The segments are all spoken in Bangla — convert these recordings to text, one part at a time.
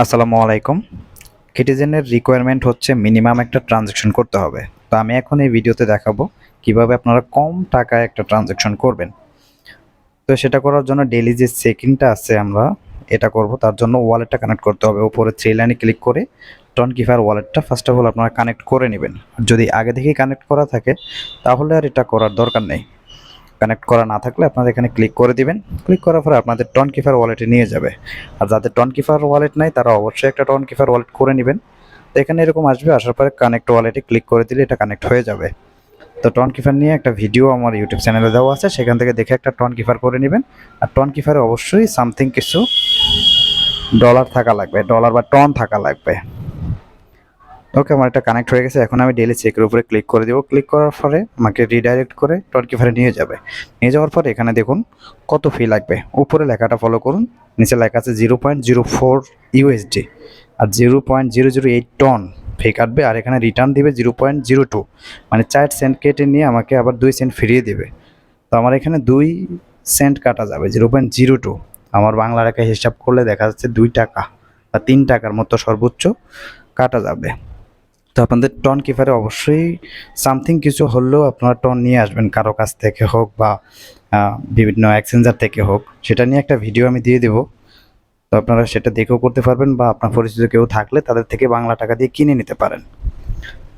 আসসালামু আলাইকুম। কিটিজেনের রিকোয়ারমেন্ট হচ্ছে মিনিমাম একটা ট্রানজ্যাকশন করতে হবে। তো আমি এখন এই ভিডিওতে দেখাবো কীভাবে আপনারা কম টাকায় একটা ট্রানজ্যাকশন করবেন। তো সেটা করার জন্য ডেলি যে চেকিংটা আছে আমরা এটা করব, তার জন্য ওয়ালেটটা কানেক্ট করতে হবে। উপরে থ্রি লাইনে ক্লিক করে টন কিফার ওয়ালেটটা ফার্স্ট অফ অল আপনারা কানেক্ট করে নেবেন। যদি আগে থেকেই কানেক্ট করা থাকে, তাহলে আর এটা করার দরকার নেই। কানেক্ট করা না থাকলে আপনারা এখানে ক্লিক করে দিবেন। ক্লিক করার পরে আপনাদের টন কিফার ওয়ালেটে নিয়ে যাবে। আর যাদের টন কিফার ওয়ালেট নাই, তারা অবশ্যই একটা টন কিফার ওয়ালেট করে নেবেন। তো এখানে এরকম আসবে, আসার পরে কানেক্ট ওয়ালেটে ক্লিক করে দিলে এটা কানেক্ট হয়ে যাবে। তো টন কিফার নিয়ে একটা ভিডিও আমার ইউটিউব চ্যানেলে দেওয়া আছে, সেখান থেকে দেখে একটা টন কিফার করে নেবেন। আর টন কিফারে অবশ্যই সামথিং কিছু ডলার থাকা লাগবে ডলার বা টন থাকা লাগবে। ওকে, আমার এটা কানেক্ট হয়ে গেছে, এখন আমি ডেলি চেকের উপরে ক্লিক করে দেবো। ক্লিক করার পরে আমাকে রিডাইরেক্ট করে টন কিফারে নিয়ে যাবে। নিয়ে যাওয়ার পরে এখানে দেখুন কত ফি লাগবে। উপরে লেখাটা ফলো করুন, নিচে লেখা আছে zero point zero four USD আর zero point zero zero eight Ton fee কাটবে আর এখানে রিটার্ন দিবে জিরো পয়েন্ট জিরো টু মানে চার সেন্ট কেটে নিয়ে আমাকে আবার দুই সেন্ট ফিরিয়ে দেবে। তো আমার এখানে দুই সেন্ট কাটা যাবে জিরো পয়েন্ট জিরো টু আমার বাংলা রেখা হিসাব করলে দেখা যাচ্ছে দুই টাকা বা তিন টাকার মতো সর্বোচ্চ কাটা যাবে। তো আপনাদের টন কিপারে অবশ্যই সামথিং কিছু হলেও আপনারা টন নিয়ে আসবেন, কারও কাছ থেকে হোক বা বিভিন্ন এক্সচেঞ্জার থেকে হোক। সেটা নিয়ে একটা ভিডিও আমি দিয়ে দেবো। তো আপনারা সেটা দেখেও করতে পারবেন বা আপনার পরিচিত কেউ থাকলে তাদের থেকে বাংলা টাকা দিয়ে কিনে নিতে পারেন।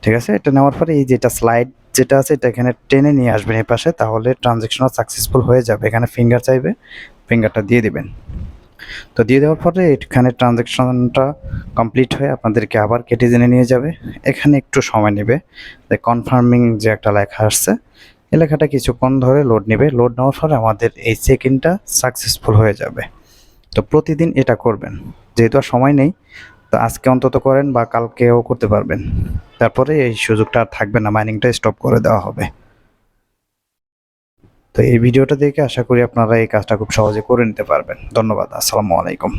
ঠিক আছে? এটা নেওয়ার পরে এই যেটা স্লাইড যেটা আছে, এটা এখানে টেনে নিয়ে আসবেন এই পাশে, তাহলে ট্রানজ্যাকশন সাকসেসফুল হয়ে যাবে। এখানে ফিঙ্গার চাইবে ফিঙ্গারটা দিয়ে দিবেন। তো দিয়ে দেওয়ার পরে এখানে ট্রানজ্যাকশনটা কমপ্লিট হয়ে আপনাদেরকে আবার কেটে জেনে নিয়ে যাবে। এখানে একটু সময় নেবে। কনফার্মিং যে একটা লেখা আসছে, এই লেখাটা কিছুক্ষণ ধরে লোড নেবে। লোড নেওয়ার পরে আমাদের এই চেক ইনটা সাকসেসফুল হয়ে যাবে। তো প্রতিদিন এটা করবেন। যেহেতু আর সময় নেই, তো আজকে অন্তত করেন বা কালকেও করতে পারবেন। তারপরে এই সুযোগটা আর থাকবে না মাইনিংটা স্টপ করে দেওয়া হবে। তো এই ভিডিওটা দেখে আশা করি আপনারা এই কাজটা খুব সহজে করে নিতে পারবেন। ধন্যবাদ, আসসালামু আলাইকুম।